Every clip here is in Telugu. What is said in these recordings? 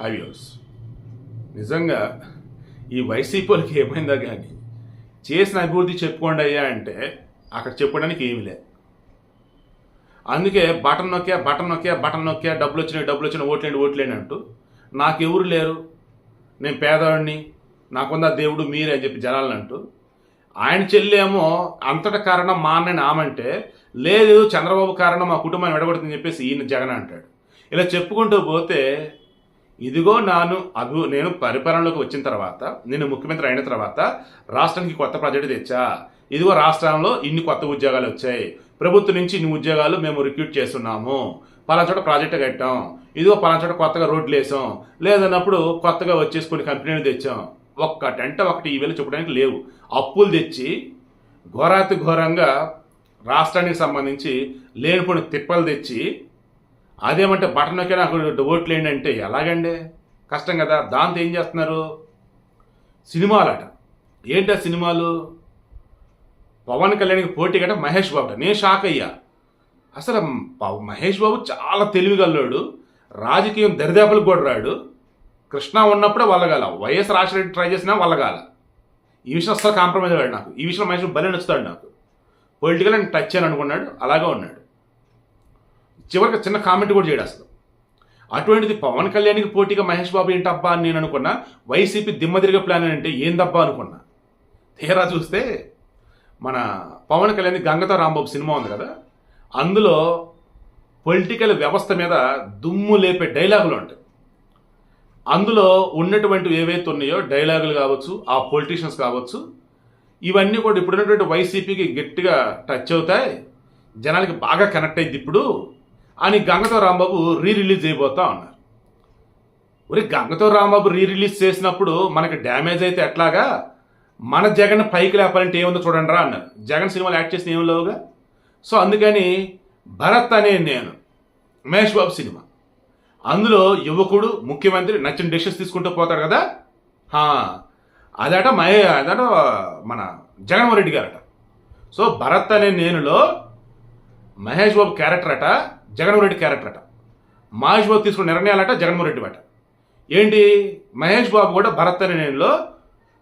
హైవ్యూర్స్ నిజంగా ఈ వైసీపీలకి ఏమైందా కానీ చేసిన అభివృద్ధి చెప్పుకోండి అయ్యా అంటే అక్కడ చెప్పడానికి ఏమి లేదు. అందుకే బటన్ నొక్కా బటన్ నొక్కా బటన్ నొక్కా డబ్బులు వచ్చినాయి డబ్బులు వచ్చినాయి ఓట్లేండి ఓట్లేండి అంటూ నాకెవరు లేరు. నేను పేదవాడిని నాకుందా దేవుడు మీరే అని చెప్పి జనాలను అంటూ ఆయన చెల్లేమో అంతట కారణం మా అన్నని ఆమంటే లేదు చంద్రబాబు కారణం మా కుటుంబాన్ని విడగొడుతుందని చెప్పేసి ఈయన జగన్ అంటాడు. ఇలా చెప్పుకుంటూ పోతే ఇదిగో నాను అభి నేను పరిపాలనలోకి వచ్చిన తర్వాత నేను ముఖ్యమంత్రి అయిన తర్వాత రాష్ట్రానికి కొత్త ప్రాజెక్టు తెచ్చా? ఇదిగో రాష్ట్రంలో ఇన్ని కొత్త ఉద్యోగాలు వచ్చాయి. ప్రభుత్వం నుంచి ఇన్ని ఉద్యోగాలు మేము రిక్రూట్ చేస్తున్నాము. పలానా చోట ప్రాజెక్టు కట్టాం. ఇదిగో పలానా చోట కొత్తగా రోడ్లు వేసాం. లేదన్నప్పుడు కొత్తగా వచ్చేసి కొన్ని కంపెనీలు తెచ్చాం. ఒక్కటంటే ఒకటి ఈ వేళ చెప్పడానికి లేవు. అప్పులు తెచ్చి ఘోరాతి ఘోరంగా రాష్ట్రానికి సంబంధించి లేనిపోయిన తిప్పలు తెచ్చి అదేమంటే బటన్ నాకు ఓట్లు ఏంటంటే అంటే ఎలాగండి? కష్టం కదా. దాంతో ఏం చేస్తున్నారు? సినిమాలట. ఏంటి సినిమాలు? పవన్ కళ్యాణ్కి పోటీ కట్ట మహేష్ బాబు నేను షాక్ అయ్యా. అసలు మహేష్ బాబు చాలా తెలివిగల్లోడు రాజకీయం దరిదాపులకు కూడా రాడు. కృష్ణ ఉన్నప్పుడే వల్లగాల వైఎస్ రాజశేఖర ట్రై చేసినా వల్లగాల ఈ విషయం అసలు కాంప్రమైజ్ అయ్యాడు నాకు. ఈ విషయంలో మహేష్ బాబు భలే నచ్చుతాడు నాకు. పొలిటికల్ అండ్ టచ్ అని అనుకున్నాడు. అలాగే ఉన్నాడు. చివరికి చిన్న కామెంట్ కూడా చేయడు అసలు. అటువంటిది పవన్ కళ్యాణ్కి పోటీగా మహేష్ బాబు ఏంటబ్బా అని నేను అనుకున్నా వైసీపీ దిమ్మదిరిగే ప్లాన్ అంటే ఏందబ్బా అనుకున్నా. తీరా చూస్తే మన పవన్ కళ్యాణ్ గంగతో రాంబాబు సినిమా ఉంది కదా అందులో పొలిటికల్ వ్యవస్థ మీద దుమ్ము లేపే డైలాగులు ఉంటాయి. అందులో ఉన్నటువంటి ఏవైతే ఉన్నాయో డైలాగులు కావచ్చు ఆ పొలిటీషియన్స్ కావచ్చు ఇవన్నీ కూడా ఇప్పుడున్నటువంటి వైసీపీకి గట్టిగా టచ్ అవుతాయి. జనాలకి బాగా కనెక్ట్ అయింది ఇప్పుడు. అని గంగతో రాంబాబు రీ రిలీజ్ చేయబోతా ఉన్నారు. ఒరే గంగతో రాంబాబు రీ రిలీజ్ చేసినప్పుడు మనకి డ్యామేజ్ అయితే ఎట్లాగా? మన జగన్ పైకి లేపాలంటే ఏముందో చూడండి రా అన్నారు. జగన్ సినిమాలు యాక్ట్ చేసిన ఏం లేవుగా? సో అందుకని భరత్ అనే నేను మహేష్ బాబు సినిమా. అందులో యువకుడు ముఖ్యమంత్రి నచ్చిన డెసిషన్స్ తీసుకుంటూ పోతాడు కదా? అదట మహే అదట మన జగన్మోహన్ రెడ్డి గారట. సో భరత్ అనే నేనులో మహేష్ బాబు క్యారెక్టర్ అట జగన్మోహన్ రెడ్డి క్యారెక్టర్ అట. మహేష్ బాబు తీసుకున్న నిర్ణయాలట జగన్మోహన్ రెడ్డి అట ఏంటి? మహేష్ బాబు కూడా భరత్ అనే నేనులో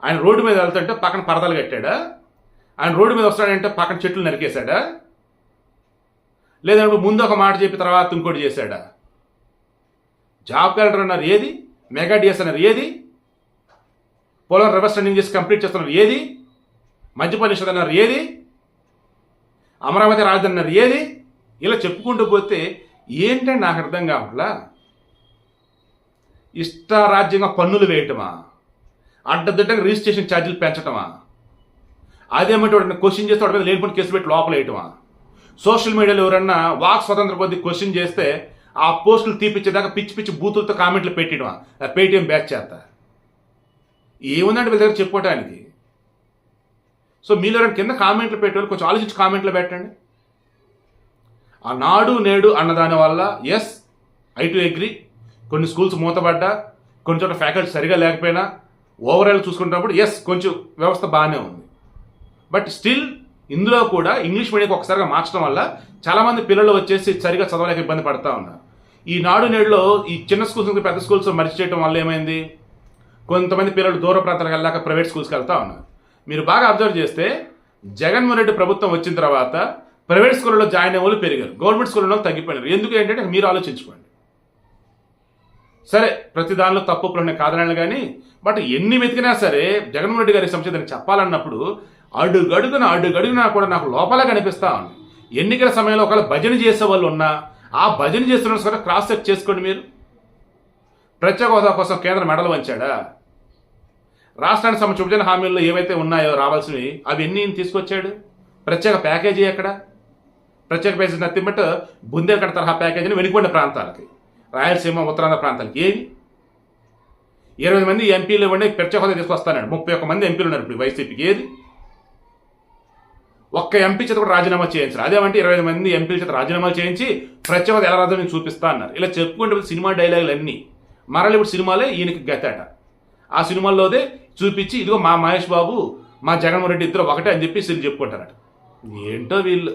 ఆయన రోడ్డు మీద వెళ్తుంటే పక్కన పరదాలు కట్టాడా? ఆయన రోడ్డు మీద వస్తాడంటే పక్కన చెట్లు నరికేశాడా? లేదంటే ముందు ఒక మాట చెప్పి తర్వాత ఇంకోటి చేశాడా? జాబ్ క్యాలెండర్ అన్నారు ఏది? మెగా డిఎస్ అన్నారు ఏది? పోలవరం రివర్స్ రన్నింగ్ చేసి కంప్లీట్ చేస్తున్నారు ఏది? మధ్యప్రదేశ్ అన్నారు ఏది? అమరావతి రాజధాని అన్నారు ఏది? ఇలా చెప్పుకుంటూ పోతే ఏంటంటే నాకు అర్థం కావట్లా? ఇష్టారాజ్యంగా పన్నులు వేయటమా? అడ్డదిడ్డంగా రిజిస్ట్రేషన్ ఛార్జీలు పెంచటమా? అదేమంటే వాడిని క్వశ్చన్ చేస్తే వాడి మీద లేనిపోయిన కేసు పెట్టి లోపల వేయటమా? సోషల్ మీడియాలో ఎవరన్నా వాక్ స్వతంత్ర కొద్ది క్వశ్చన్ చేస్తే ఆ పోస్టులు తీపిచ్చేదాకా పిచ్చి పిచ్చి బూతులతో కామెంట్లు పెట్టడమా పేటిఎం బ్యాచ్ చేత. ఏముందంటే వీళ్ళ దగ్గర చెప్పుకోవటానికి? సో మీలో కింద కామెంట్లు పెట్టేవాళ్ళు కొంచెం ఆలోచించి కామెంట్లు పెట్టండి. ఆ నాడు నేడు అన్నదాని వల్ల ఎస్ ఐ టు అగ్రి కొన్ని స్కూల్స్ మూతపడ్డా కొన్ని చోట ఫ్యాకల్టీ సరిగా లేకపోయినా ఓవరాల్ చూసుకుంటున్నప్పుడు ఎస్ కొంచెం వ్యవస్థ బాగానే ఉంది. బట్ స్టిల్ ఇందులో కూడా ఇంగ్లీష్ మీడియంకి ఒకసారిగా మార్చడం వల్ల చాలామంది పిల్లలు వచ్చేసి సరిగా చదవలేక ఇబ్బంది పడతా ఉన్నారు. ఈ నాడు నేడులో ఈ చిన్న స్కూల్స్ పెద్ద స్కూల్స్ మరిచి చేయడం వల్ల ఏమైంది? కొంతమంది పిల్లలు దూర ప్రాంతాలకు వెళ్ళాక ప్రైవేట్ స్కూల్స్కి వెళ్తా ఉన్నారు. మీరు బాగా అబ్జర్వ్ చేస్తే జగన్మోహన్ రెడ్డి ప్రభుత్వం వచ్చిన తర్వాత ప్రైవేట్ స్కూళ్ళలో జాయిన్ అయ్యే వాళ్ళు పెరిగారు. గవర్నమెంట్ స్కూళ్ళలో తగ్గిపోయినారు. ఎందుకు ఏంటంటే మీరు ఆలోచించుకోండి. సరే ప్రతి దానిలో తప్పు ప్రణ కాదనాలు కానీ బట్ ఎన్ని వెతికినా సరే జగన్మోహన్ రెడ్డి గారి సంక్షేమం చెప్పాలన్నప్పుడు అడుగడుగున అడుగడుగునా కూడా నాకు లోపల కనిపిస్తా ఉంది. ఎన్నికల సమయంలో ఒకవేళ భజన చేసే వాళ్ళు ఉన్నా ఆ భజన చేస్తున్న సరే క్రాస్ చెక్ చేసుకోండి మీరు. ప్రత్యేక హోదా కోసం కేంద్రం మెడలు వంచాడా? రాష్ట్రానికి సంబంధించిన విభజన హామీల్లో ఏవైతే ఉన్నాయో రావాల్సినవి అవి ఎన్ని తీసుకొచ్చాడు? ప్రత్యేక ప్యాకేజీ ఎక్కడ? ప్రత్యేక ప్యాకేజీ నథింగ్ బట్ తరహా ప్యాకేజీని వెనుకబడిన ప్రాంతాలకి. రాయలసీమ ఉత్తరాంధ్ర ప్రాంతాలకి ఏమి? ఇరవై మంది ఎంపీలు ఇవ్వండి ప్రత్యేక హోదా తీసుకొస్తానండి ముప్పై ఒక్క మంది ఎంపీలు ఉన్నారు ఇప్పుడు వైసీపీకి. ఏది? ఒక్క ఎంపీ చేత కూడా రాజీనామా చేయించారు. అదేమంటే ఇరవై మంది ఎంపీల చేత రాజీనామా చేయించి ప్రత్యేక హోదా ఎలా రాదో నేను చూపిస్తా అన్నారు ఇలా చెప్పుకుంటే సినిమా డైలాగులు అన్నీ. మరల ఇప్పుడు సినిమాలే ఈయనకి గతట. ఆ సినిమాల్లోదే చూపించి ఇదిగో మా మహేష్ బాబు మా జగన్మోహన్ రెడ్డి ఇద్దరు ఒకటే అని చెప్పి వీళ్ళు చెప్పుకుంటారట. ఏంటో వీళ్ళు?